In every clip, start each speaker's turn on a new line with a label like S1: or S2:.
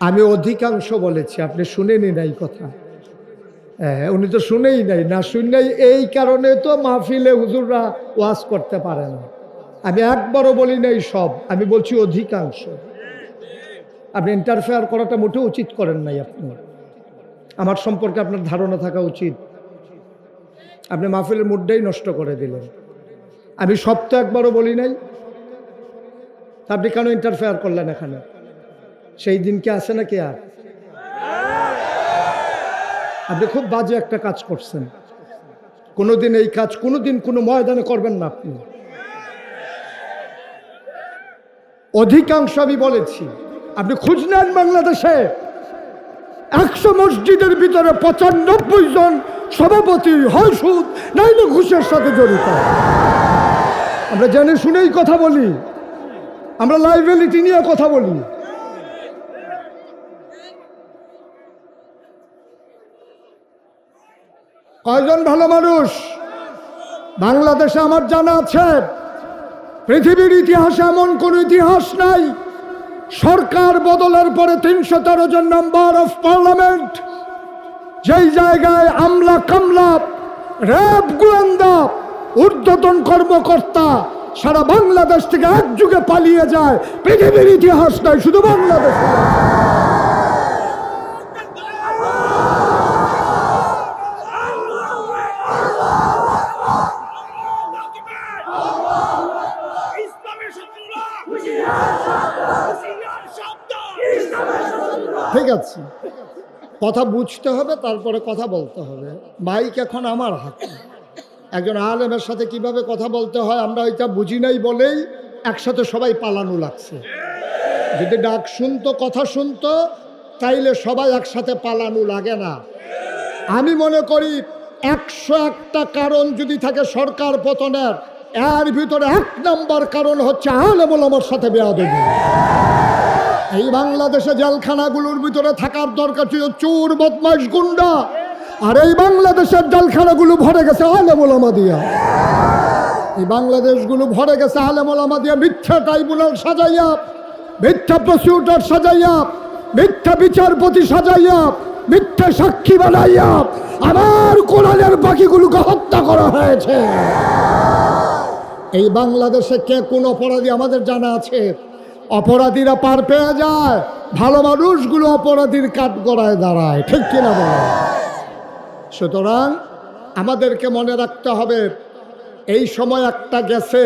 S1: আমি অধিকাংশ বলেছি, আপনি শুনেনি নাই কথা। হ্যাঁ উনি তো শুনেই নাই, না শুনেই এই কারণে তো মাহফিলে হুজুররা ওয়াজ করতে পারে না। আমি একবারও বলি নাই সব, আমি বলছি অধিকাংশ। আপনি ইন্টারফেয়ার করাটা মোটেও উচিত করেন নাই আপনি। আমার সম্পর্কে আপনার ধারণা থাকা উচিত। আপনি মাহফিলের মুডটাই নষ্ট করে দিলেন। আমি সব তো একবারও বলি নাই। আপনি কেন ইন্টারফেয়ার করলেন এখানে? সেই দিন কি আছে নাকি আর? আপনি খুব বাজে একটা কাজ করছেন। কোনোদিন এই কাজ, কোনোদিন কোনো ময়দানে করবেন না আপনি। অধিকাংশ আমি বলেছি, আপনি খুঁজ নেন বাংলাদেশে। একশো মসজিদের ভিতরে পঁচানব্বই জন সভাপতি হয় সুদ নাইলে ঘুষের সাথে জড়িত। আমরা জেনে শুনেই কথা বলি। আমরা লাইবিলিটি নিয়ে কথা বলি। কয়জন ভালো মানুষ? বাংলাদেশে আমার জানা আছে, পৃথিবীর ইতিহাসে এমন কোন ইতিহাস নাই। সরকার বদলের পরে তিনশো তেরো জন মেম্বার অফ পার্লামেন্ট যেই জায়গায় আমলা কামলা, র্যাব গোয়েন্দা, ঊর্ধ্বতন কর্মকর্তা সারা বাংলাদেশ থেকে এক যুগে পালিয়ে যায়। পৃথিবীর ইতিহাস নয় শুধু বাংলাদেশ
S2: ইসলামের শত্রুরা হুঁশিয়ার শব্দ
S1: ঠিক আছে। কথা বুঝতে হবে, তারপরে কথা বলতে হবে। মাইক এখন আমার হাতে। একজন আলেমের সাথে কীভাবে কথা বলতে হয়, আমরা ওইটা বুঝি নাই বলেই একসাথে সবাই পালানো লাগছে। যদি ডাক শুনতো, কথা শুনতো, তাইলে সবাই একসাথে পালানো লাগে না। আমি মনে করি, একশো একটা কারণ যদি থাকে সরকার পতনের এর ভিতরে এক নাম্বার কারণ হচ্ছে আলেমুল আমার সাথে বেয়াদবি। এই বাংলাদেশে জেলখানাগুলোর ভিতরে থাকার দরকার ছিল চোর বদমাইশ গুন্ডা। আর এই বাংলাদেশের জেলখানাগুলো ভরে গেছে আলেমুলামা দিয়া এই বাংলাদেশগুলো ভরে গেছে আলেমুলামা দিয়া মিথ্যা ট্রাইব্যুনাল সাজাইয়া, মিথ্যা প্রসিকিউটর সাজাইয়া, মিথ্যা বিচারপতি সাজাইয়া, মিথ্যা সাক্ষী বানাইয়া আমার কোরআনের বাকিগুলোকে হত্যা করা হয়েছে। এই বাংলাদেশে কে কোন অপরাধী আমাদের জানা আছে? অপরাধীরা পার পেয়ে যায়, ভালো মানুষগুলো অপরাধীর কাঠ গড়ায় দাঁড়ায়, ঠিক কিনা বলে? সুতরাং আমাদেরকে মনে রাখতে হবে, এই সময় একটা গেছে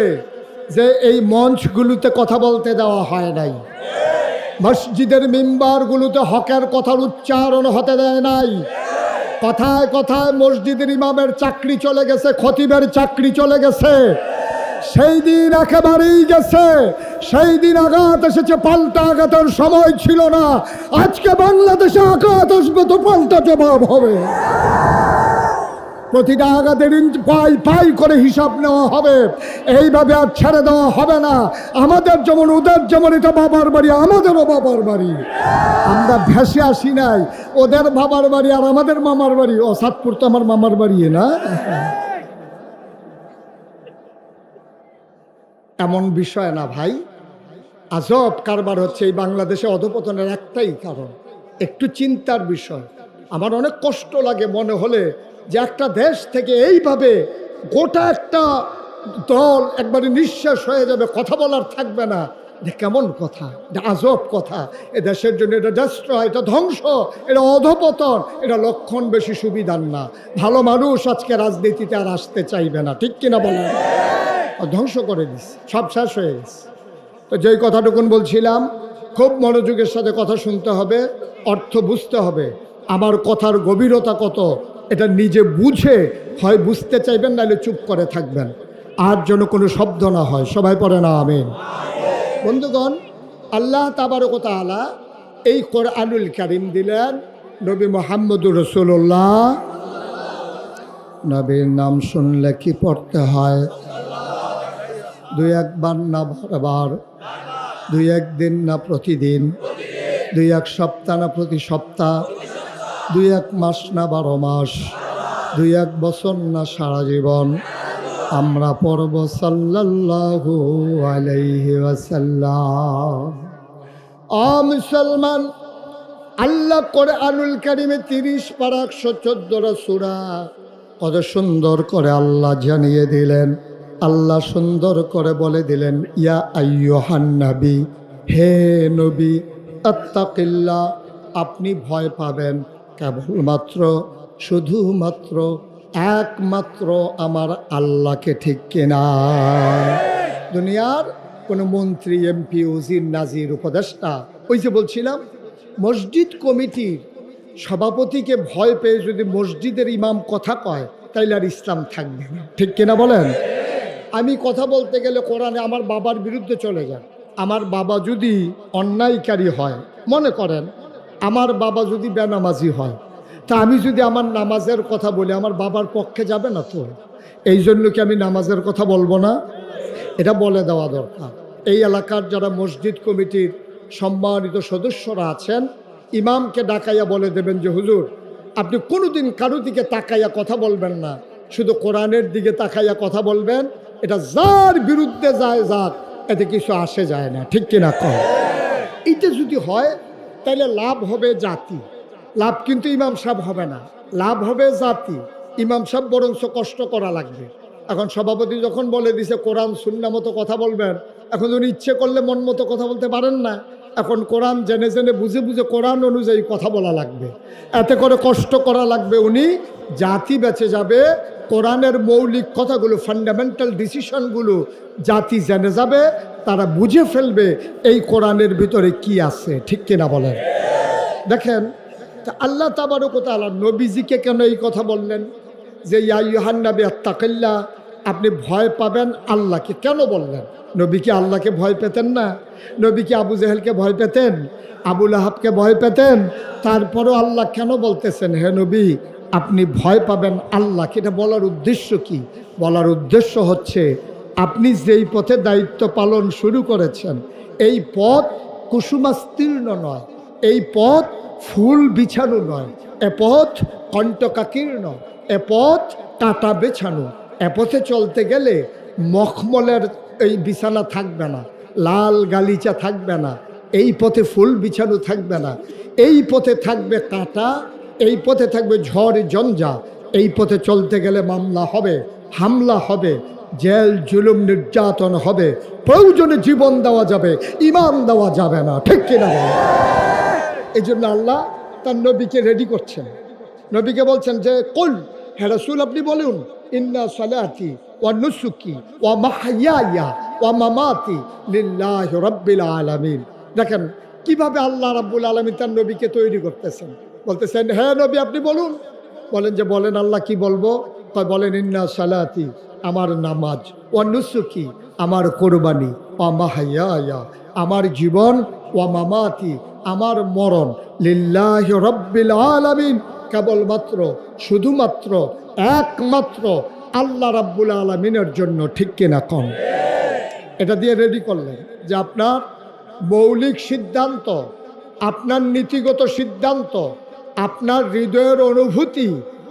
S1: যে এই মঞ্চগুলোতে কথা বলতে দেওয়া হয় নাই। মসজিদের মেম্বারগুলোতে হকের কথার উচ্চারণ হতে দেয় নাই। কথায় কথায় মসজিদের ইমামের চাকরি চলে গেছে, খতিবের চাকরি চলে গেছে। সেই দিন একেবারেই গেছে। সেই দিন আঘাত এসেছে, পাল্টা আঘাতের সময় ছিল না। আজকে বাংলাদেশে আঘাত আসবে তো পাল্টা জবাব হবে। প্রতিটা আঘাতের পাই পাই করে হিসাব নেওয়া হবে। এইভাবে আর ছেড়ে দেওয়া হবে না। আমাদের যেমন ওদের যেমন, এটা বাবার বাড়ি, আমাদেরও বাবার বাড়ি। আমরা ভেসে আসি নাই। ওদের বাবার বাড়ি আর আমাদের মামার বাড়ি। ও সাতপুর তো আমার মামার বাড়ি না? এমন বিষয় না ভাই। আজব কারবার হচ্ছে এই বাংলাদেশে অধপতনের একটাই কারণ। একটু চিন্তার বিষয়। আমার অনেক কষ্ট লাগে মনে হলে যে একটা দেশ থেকে এইভাবে গোটা একটা দল একবারে নিঃশ্বাস হয়ে যাবে, কথা বলার থাকবে না। এটা কেমন কথা? এটা আজব কথা। এ দেশের জন্য এটা ডেস্ট্রয় এটা ধ্বংস, এটা অধপতন, এটা লক্ষণ বেশি সুবিধার না। ভালো মানুষ আজকে রাজনীতিতে আর আসতে চাইবে না। ঠিক কিনা বলেন? ধ্বংস করে দিচ্ছে সব শেষ হয়ে গেছে। তো যেই কথাটুকুন বলছিলাম, খুব মনোযোগের সাথে কথা শুনতে হবে, অর্থ বুঝতে হবে, আমার কথার গভীরতা কত, এটা নিজে বুঝে, হয় বুঝতে চাইবেন, নাহলে চুপ করে থাকবেন। আর যেন কোনো শব্দ না হয়, সবাই পড়ে না, আমিন। বন্ধুগণ, আল্লাহ তাবারকতা আলা এই কোরআনুল কারিম দিলেন নবী মোহাম্মদুর রসুল্লাহ নবীর নাম শুনলে কি পড়তে হয়? দুই একবার না বারবার, দুই একদিন না প্রতিদিন, দুই এক সপ্তাহ না প্রতি সপ্তাহ, দুই এক মাস না বারো মাস, দুই এক বছর না সারা জীবন। আমরা পড়ব সাল্লাল্লাহু আলাইহি ওয়াসাল্লাম। মুসলমান, আল্লাহ করে আনুল কারিমে তিরিশ পারা একশো চোদ্দরা সুরা, কত সুন্দর করে আল্লাহ জানিয়ে দিলেন। আল্লাহ সুন্দর করে বলে দিলেন, ইয়া আইয়ুহান নবী, হে নবী আত্তাকিল্লা আপনি ভয় পাবেন। কেবলমাত্র, শুধুমাত্র, একমাত্র আমার আল্লাহকে ঠিক কিনা? দুনিয়ার কোনো মন্ত্রী, এমপি, উজির, নাজির, উপদেষ্টা, ওই যে বলছিলাম, মসজিদ কমিটির সভাপতিকে ভয় পেয়ে যদি মসজিদের ইমাম কথা কয়, তাইলে আর ইসলাম থাকবে না। ঠিক কিনা বলেন? আমি কথা বলতে গেলে কোরআনে আমার বাবার বিরুদ্ধে চলে যান আমার বাবা যদি অন্যায়কারী হয়, মনে করেন, আমার বাবা যদি বেনামাজি হয়, তা আমি যদি আমার নামাজের কথা বলি, আমার বাবার পক্ষে যাবে না তো? এই জন্য কি আমি নামাজের কথা বলব না? এটা বলে দেওয়া দরকার। এই এলাকার যারা মসজিদ কমিটির সম্মানিত সদস্যরা আছেন, ইমামকে ডাকাইয়া বলে দেবেন যে, হুজুর, আপনি কোনোদিন কারও দিকে তাকাইয়া কথা বলবেন না। শুধু কোরআনের দিকে তাকাইয়া কথা বলবেন এটা যার বিরুদ্ধে যায় যাক, এতে কিছু আসে যায় না, ঠিক কিনা কম এটা যদি হয় তাহলে লাভ হবে জাতি। লাভ কিন্তু ইমাম সাহেব হবে না। লাভ হবে জাতি। ইমাম সাহেব বরঞ্চ কষ্ট করা লাগবে। এখন সভাপতি যখন বলে দিছে, কোরআন শূন্য মতো কথা বলবেন, এখন উনি ইচ্ছে করলে মন মতো কথা বলতে পারেন না। এখন কোরআন জেনে জেনে বুঝে বুঝে কোরআন অনুযায়ী কথা বলা লাগবে। এতে করে কষ্ট করা লাগবে উনি। জাতি বেঁচে যাবে, কোরআনের মৌলিক কথাগুলো ফান্ডামেন্টাল ডিসিশনগুলো জাতি জেনে যাবে, তারা বুঝে ফেলবে এই কোরআনের ভিতরে কি আছে, ঠিক কিনা বলেন? দেখেন আল্লাহ তাবারকতালা নবীজিকে কেন এই কথা বললেন? যে ইয়াহান্নাবি আত্মাকাল্লা আপনি ভয় পাবেন আল্লাহকে। কেন বললেন? নবী কি আল্লাহকে ভয় পেতেন না? নবী কি আবু জেহেলকে ভয় পেতেন? আবুল আহাবকে ভয় পেতেন? তারপরও আল্লাহ কেন বলতেছেন, হে নবী আপনি ভয় পাবেন আল্লাহকে। এটা বলার উদ্দেশ্য কি? বলার উদ্দেশ্য হচ্ছে, আপনি যেই পথে দায়িত্ব পালন শুরু করেছেন, এই পথ কুসুমাস্তীর্ণ নয়, এই পথ ফুল বিছানো নয়, এ পথ কণ্টকাকীর্ণ, এ পথ কাটা বেছানো, এ পথে চলতে গেলে মখমলের এই বিছানা থাকবে না, লাল গালিচা থাকবে না, এই পথে ফুল বিছানো থাকবে না, এই পথে থাকবে কাঁটা এই পথে থাকবে ঝড় জঞ্জা এই পথে চলতে গেলে মামলা হবে, হামলা হবে, জেল, জুলুম, নির্যাতন হবে। প্রয়োজনে জীবন দেওয়া যাবে, ইমান দেওয়া যাবে না, ঠিক কিনা? এই জন্য আল্লাহ তার নবীকে রেডি করছেন। নবীকে বলছেন যে, কুল হ্যাঁ রসুল, আপনি বলুন, ইন্না সালাতি ওয়া নুসুকি ওয়া মাহাইয়া ওয়া মামাতি লিল্লাহি রাব্বিল আলামিন। দেখেন, কীভাবে আল্লাহ রাব্বুল আলামিন তার নবীকে তৈরি করতেছেন। বলতেছেন হ্যাঁ নবী, আপনি বলুন। বলেন যে, বলেন আল্লাহ কি বলব? তাই বলেন, ইন্না সালাতি, আমার নামাজ ও নুসুকি, আমার কোরবানি ও মাহাইয়া আমার জীবন ও মামাতি, আমার মরণ, লিল্লাহ রব্বিল আলামিন। কেবলমাত্র, শুধুমাত্র, একমাত্র আল্লাহ রাব্বুল আলমিনের জন্য ঠিক কিনা কম। এটা দিয়ে রেডি করলেন যে, আপনার মৌলিক সিদ্ধান্ত, আপনার নীতিগত সিদ্ধান্ত আপনার হৃদয়ের অনুভূতি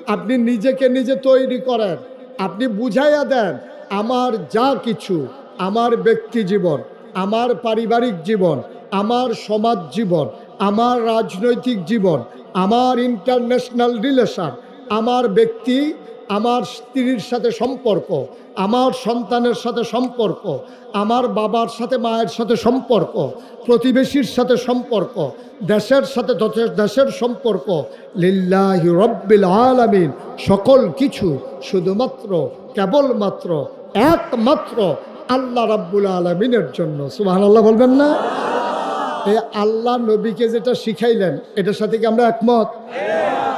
S1: আপনি নিজেকে নিজে তৈরি করেন। আপনি বুঝাইয়া দেন, আমার যা কিছু, আমার ব্যক্তি জীবন, আমার পারিবারিক জীবন, আমার সমাজ জীবন, আমার রাজনৈতিক জীবন, আমার ইন্টারন্যাশনাল রিলেশন আমার ব্যক্তি আমার স্ত্রীর সাথে সম্পর্ক, আমার সন্তানের সাথে সম্পর্ক, আমার বাবার সাথে মায়ের সাথে সম্পর্ক, প্রতিবেশীর সাথে সম্পর্ক, দেশের সাথে দেশের সম্পর্ক, লিল্লাহি রব্বিল আলামিন, সকল কিছু শুধুমাত্র, কেবলমাত্র, একমাত্র আল্লাহ রাব্বুল আলমিনের জন্য। সুবাহ আল্লাহ বলবেন না? এই আল্লাহ নবীকে যেটা শিখাইলেন, এটার সাথে কি আমরা একমত?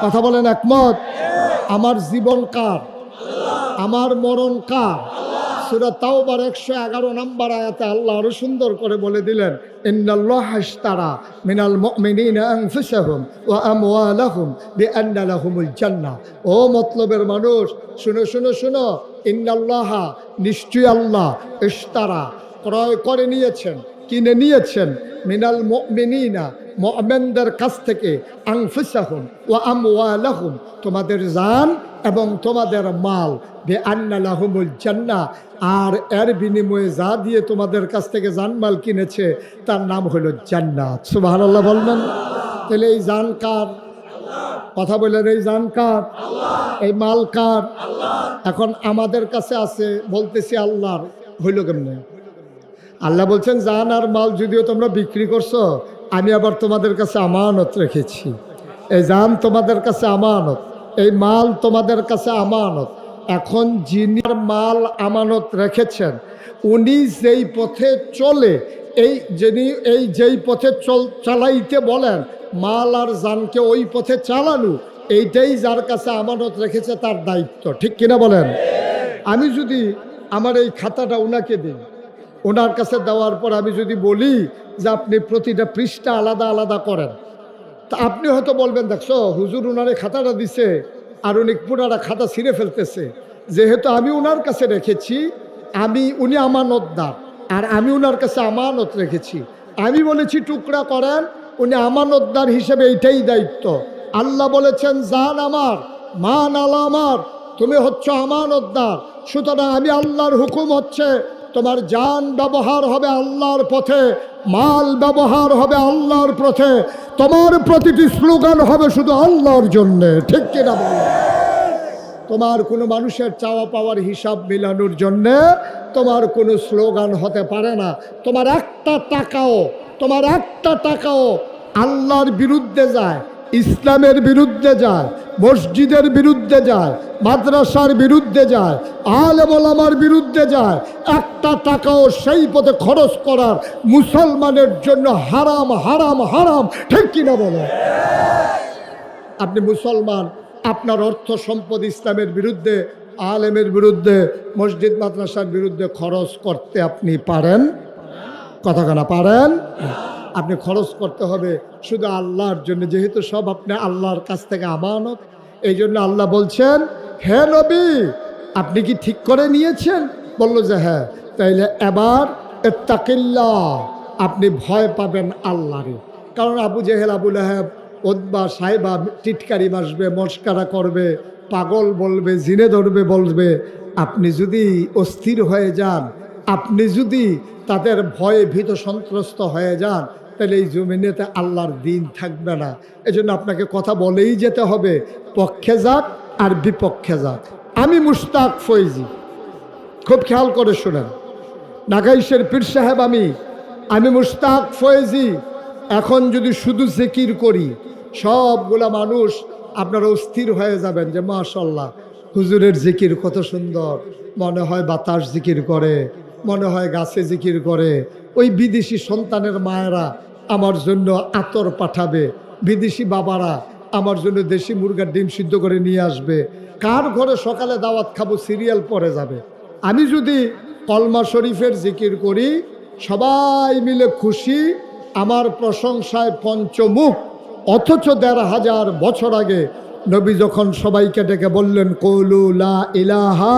S1: কথা বলেন একমত? আমার জীবন কার? আমার মরণ কার? সুরা তাওবার একশো এগারো নাম্বার আয়াতে আল্লাহ আরও সুন্দর করে বলে দিলেন মিনাল ও মতলবের মানুষ, শুনো শুনো শুনো, ইন্নাল্লাহ নিশ্চয় আল্লাহ ইশতারা, ক্রয় করে নিয়েছেন। কিনে নিয়েছেন মিনাল মুমিনিনা, মুমিনদের কাছ থেকে, আনফুসাহুম ওয়া আমওয়ালাহুম, তোমাদের জান এবং তোমাদের মাল বে আন্নালাহুমুল জান্না, আর এর বিনিময়ে যা দিয়ে তোমাদের কাছ থেকে জানমাল কিনেছে, তার নাম হলো জান্নাত। আল্লাহ বলবেন? তাহলে এই জান কার? কথা বললেন, এই জান কার? এই মাল কার? এখন আমাদের কাছে আছে, বলতেছি আল্লাহর, হইল কেমনে? আল্লাহ বলছেন, জান আর মাল যদিও তোমরা বিক্রি করছ, আমি আবার তোমাদের কাছে আমানত রেখেছি। এই জান তোমাদের কাছে আমানত, এই মাল তোমাদের কাছে আমানত। এখন যিনি মাল আমানত রেখেছেন, উনি যেই পথে চলে, এই যিনি, এই যেই পথে চল, চালাইতে বলেন, মাল আর জানকে ওই পথে চালানো, এইটাই যার কাছে আমানত রেখেছে তার দায়িত্ব। ঠিক কিনা বলেন? আমি যদি আমার এই খাতাটা ওনাকে দিই ওনার কাছে দেওয়ার পর আমি যদি বলি যে আপনি প্রতিটা পৃষ্ঠা আলাদা আলাদা করেন, তা আপনি হয়তো বলবেন, দেখছ, হুজুর উনারে খাতাটা দিছে আর উনি পুরাটা খাতা ছিঁড়ে ফেলতেছে। যেহেতু আমি উনার কাছে রেখেছি, আমি, উনি আমানতদার আর আমি উনার কাছে আমানত রেখেছি। আমি বলেছি, টুকরা করেন, উনি আমানতদার হিসেবে এইটাই দায়িত্ব। আল্লাহ বলেছেন, জান আমার, মান আলা আমার, তুমি হচ্ছে আমানতদার সুতরাং আমি আল্লাহর হুকুম হচ্ছে তোমার যান ব্যবহার হবে আল্লাহর পথে, মাল ব্যবহার হবে আল্লাহর পথে, তোমার প্রতিটি স্লোগান হবে শুধু আল্লাহর জন্যে, ঠিক কিনা তোমার কোনো মানুষের চাওয়া পাওয়ার হিসাব মিলানোর জন্যে তোমার কোনো স্লোগান হতে পারে না। তোমার একটা টাকাও, তোমার একটা টাকাও আল্লাহর বিরুদ্ধে যায়, ইসলামের বিরুদ্ধে যায় মসজিদের বিরুদ্ধে যায়, মাদ্রাসার বিরুদ্ধে যায় আলেমার বিরুদ্ধে যায়, একটা টাকাও সেই পথে খরচ করার মুসলমানের জন্য হারাম হারাম হারাম, ঠিক কিনা বলো? আপনি মুসলমান, আপনার অর্থ সম্পদ ইসলামের বিরুদ্ধে, আলেমের বিরুদ্ধে, মসজিদ, মাদ্রাসার বিরুদ্ধে খরচ করতে আপনি পারেন? কথা কানা পারেন? আপনি খরচ করতে হবে। শুধু আল্লাহর জন্য, যেহেতু সব আপনি আল্লাহর কাছ থেকে আমানত। এই জন্য আল্লাহ বলছেন, হে নবী, আপনি কি ঠিক করে নিয়েছেন? বলল যে হ্যাঁ। তাইলে এবার তাকিল্লা আপনি ভয় পাবেন আল্লাহরে। কারণ আবু জেহেল আবুল আহেব ওদবা সাহেবা টিটকারি বাসবে, মস্কারা করবে, পাগল বলবে, জিনে ধরবে বলবে। আপনি যদি অস্থির হয়ে যান আপনি যদি তাদের ভয়ে ভীত সন্ত্রস্ত হয়ে যান, তাহলে এই জমিনেতে আল্লাহর দিন থাকবে না। এজন্য আপনাকে কথা বলেই যেতে হবে, পক্ষে যাক আর বিপক্ষে যাক। আমি মুশতাক ফৈজি। খুব খেয়াল করে শোনেন। নাগাইশের পীর সাহেব আমি। আমি মুশতাক ফয়েজি এখন যদি শুধু জিকির করি, সবগুলা মানুষ আপনারা অস্থির হয়ে যাবেন যে, মাশাল্লাহ, হুজুরের জিকির কত সুন্দর। মনে হয় বাতাস জিকির করে। মনে হয় গাছে জিকির করে, ওই বিদেশি সন্তানের মায়েরা আমার জন্য আতর পাঠাবে, বিদেশি বাবারা আমার জন্য দেশি মুরগার ডিম সিদ্ধ করে নিয়ে আসবে, কার ঘরে সকালে দাওয়াত খাব, সিরিয়াল পরে যাবে। আমি যদি কলমা শরীফের জিকির করি, সবাই মিলে খুশি, আমার প্রশংসায় পঞ্চমুখ, অথচ দেড় হাজার বছর আগে নবী যখন সবাইকে ডেকে বললেন, কৌলু লা ইলাহা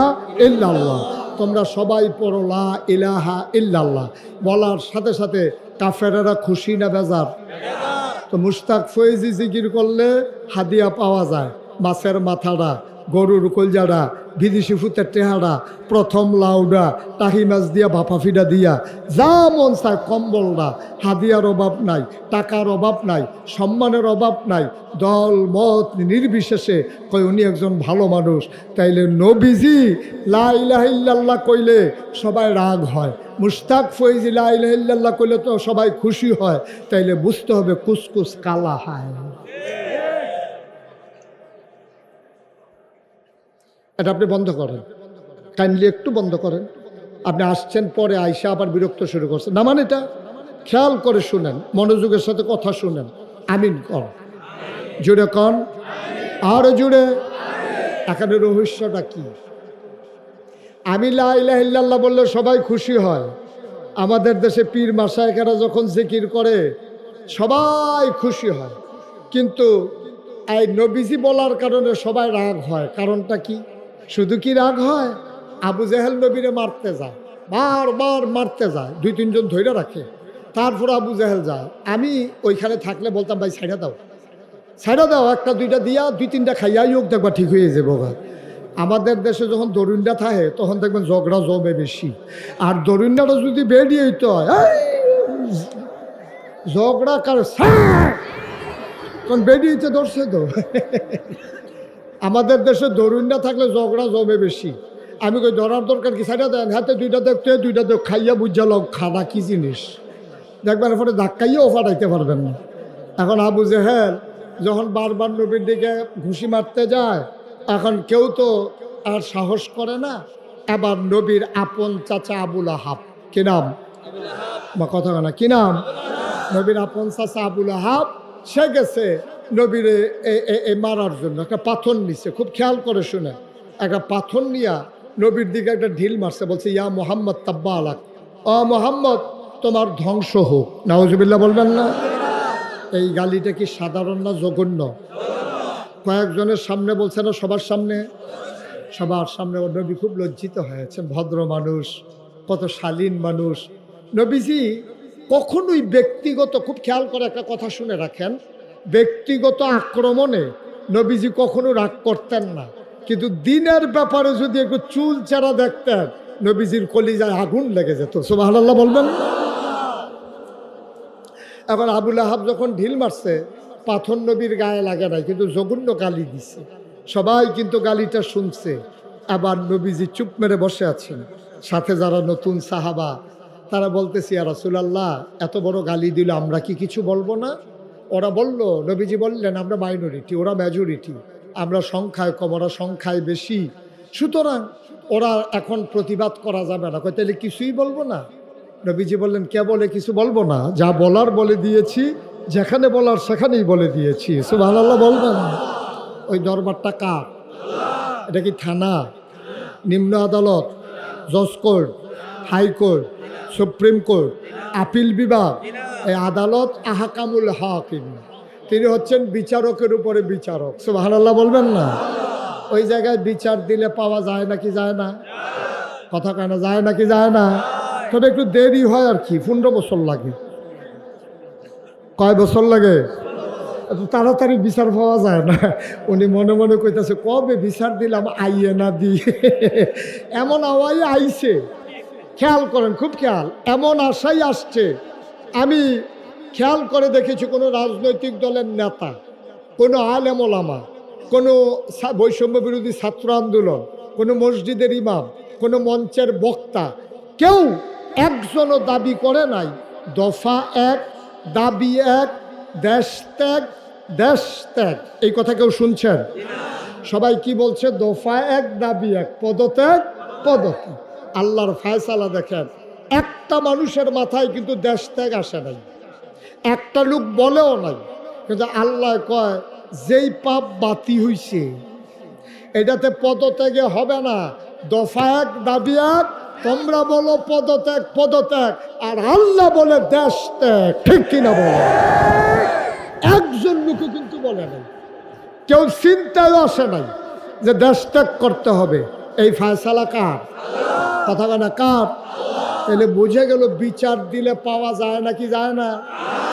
S1: ইল্লাল্লাহ। তোমরা সবাই পড়ো, লা ইলাহা ইল্লাল্লাহ। বলার সাথে সাথে কাফেরারা খুশি না বেজার? তো মুশতাক ফয়েজি জিকির করলে হাদিয়া পাওয়া যায়, মাছের মাথাটা। গরুর কলজাড়া বিদেশি ফুতের টেহারা প্রথম লাউডা টাহি মাছ দিয়া ভাপাফিডা দিয়া, যা মন চায় কম্বলটা হাদিয়ার অভাব নাই, টাকার অভাব নাই, সম্মানের অভাব নাই। দল, মত নির্বিশেষে কই উনি একজন ভালো মানুষ। তাইলে নবীজি লাইলাহিল্লাহ কইলে সবাই রাগ হয়। মুস্তাক ফৈজি লাইলাহিল্লাহ কইলে তো সবাই খুশি হয়। তাইলে বুঝতে হবে কুসকুস কালা হয়। এটা আপনি বন্ধ করেন। কাইন্ডলি একটু বন্ধ করেন। আপনি আসছেন, পরে আইসা আবার বিরক্ত শুরু করছেন না মানে এটা? খেয়াল করে শুনেন, মনোযোগের সাথে কথা শুনেন। আমিন কর। জুড়ে কন। আর জুড়ে এখানে রহস্যটা কি? আমি লাইল্লাহ বললে সবাই খুশি হয়। আমাদের দেশে পীর মাসায়কেরা যখন জিকির করে, সবাই খুশি হয়। কিন্তু এই নবীজি বলার কারণে সবাই রাগ হয়। কারণটা কি? শুধু কি রাগ হয়? আবু জেহেল নবীরে মারতে যায় বারবার মারতে যায়, দুই তিনজন ধৈর্য রাখে, তারপর আবু জেহেল যায়। আমি ওইখানে থাকলে বলতাম, ভাই, ছাইড়া দাও। ছাইড়া দাও, একটা দুইটা দিয়া দুই তিনটা খাইয়া হোক দেখবা ঠিক হয়ে যাব গা। আমাদের দেশে যখন দরুণটা থাকে, তখন দেখবেন ঝগড়া জমে বেশি। আর দরুণটা যদি বেরিয়ে হইতে হয় ঝগড়া কার কোন বেরিয়েছে ধরছে তো। আমাদের দেশে দরুন না থাকলে ঝগড়া জমে বেশি। আমি কই, ধরার দরকার কি? সাইডা দেন, হাতে দুইটা দেখতে দুইটা দেখ, খাইয়া বুঝা লোক খানা কি জিনিস? দেখবেন পরে ধাক্কাইয়াও ফাটাইতে পারবেন না। এখন আবু জেহেল যখন বারবার নবীর দিকে ঘুষি মারতে যায়, এখন কেউ তো আর সাহস করে না এবার নবীর আপন চাচা আবুল আহাব কি নাম? বা কথা না, কি নাম? নবীর আপন চাচা আবুল আহাব সে গেছে নবীর এই মারার জন্য একটা পাথর নিছে। খুব খেয়াল করে শুনে। একটা পাথর নিয়া নবীর দিকে একটা ঢিল মারছে, বলছে, ইয়া মোহাম্মদ তাব্বা আলাক অ মোহাম্মদ, তোমার ধ্বংস হোক। নাওজবিল্লা বলবেন না? এই গালিটা কি সাধারণ না জঘন্য? কয়েকজনের সামনে বলছে না সবার সামনে? সবার সামনে নবী খুব লজ্জিত হয়েছেন। ভদ্র মানুষ, কত শালীন মানুষ। নবীজি কখনোই ব্যক্তিগত খুব খেয়াল করে একটা কথা শুনে রাখেন। ব্যক্তিগত আক্রমণে নবীজি কখনো রাগ করতেন না। কিন্তু দিনের ব্যাপারে যদি একটু চুল চারা দেখতেন, নবীজির কলিজায় আগুন লেগে যেত। সুবাহ বলবেন? এখন আবুল আহাব যখন ঢিল মারছে, পাথর নবীর গায়ে লাগে নাই, কিন্তু জঘন্য গালি দিছে। সবাই কিন্তু গালিটা শুনছে। আবার নবীজি চুপ মেরে বসে আছেন। সাথে যারা নতুন সাহাবা, তারা বলতেছি আর রাসুলাল্লাহ, এত বড় গালি দিল আমরা কি কিছু বলব না? ওরা বলল, নবীজি বললেন, আমরা মাইনরিটি ওরা মেজরিটি আমরা সংখ্যায় কম, ওরা সংখ্যায় বেশি। সুতরাং ওরা এখন প্রতিবাদ করা যাবে না। কই তাহলে কিছুই বলব না? নবীজি বললেন, কে বলে কিছু বলব না? যা বলার বলে দিয়েছি, যেখানে বলার সেখানেই বলে দিয়েছি। সুবাহ বলবেন। ওই দরবারটা কার? এটা কি থানা? নিম্ন আদালত? জজ court? High court? Supreme court? Appeal বিভাগ? এই আদালত আহাকামুল হাকিম। তিনি হচ্ছেন বিচারকের উপরে বিচারক। সুবাহ বলবেন না? ওই জায়গায় বিচার দিলে পাওয়া যায় নাকি যায় না? কথা কেন যায় নাকি যায় না? তবে একটু দেরি হয় আর কি, পনেরো বছর লাগে। কয় বছর লাগে? তাড়াতাড়ি বিচার পাওয়া যায় না। উনি মনে মনে কইতেছে, কবে বিচার দিলাম, আইয়ে না দিয়ে এমন আওয়াই আইছে। খেয়াল করেন, খুব খেয়াল। এমন আশাই আসছে। আমি খেয়াল করে দেখেছি কোনো রাজনৈতিক দলের নেতা, কোনো আলেম ওলামা, কোনো বৈষম্য বিরোধী ছাত্র আন্দোলন, কোনো মসজিদের ইমাম, কোনো মঞ্চের বক্তা, কেউ একজনও দাবি করে নাই, দফা এক, দাবি এক, দেশ ত্যাগ দেশ ত্যাগ। এই কথা কেউ শুনছেন? সবাই কি বলছে? দফা এক, দাবি এক, পদত্যাগ পদত্যাগ। আল্লাহর ফায়সালা দেখেন। একটা মানুষের মাথায় কিন্তু দেশ ত্যাগ আসে নাই। একটা লোক বলেও নাই, কিন্তু আল্লাহ কয়, যেই পাপ বাতি হইছে, এটাতে পদত্যাগে হবে না। দফা এক, দাবি এক, তোমরা বলো পদত্যাগ পদত্যাগ। আর আল্লাহ বলে দেশ ত্যাগ, ঠিক কিনা বলো? একজন লোকও কিন্তু বলে নাই। কেউ চিন্তায় আসে নাই যে দেশ ত্যাগ করতে হবে। এই ফায়সালা কার? কথা না, কার? তাহলে বুঝে গেল বিচার দিলে পাওয়া যায় নাকি যায় না?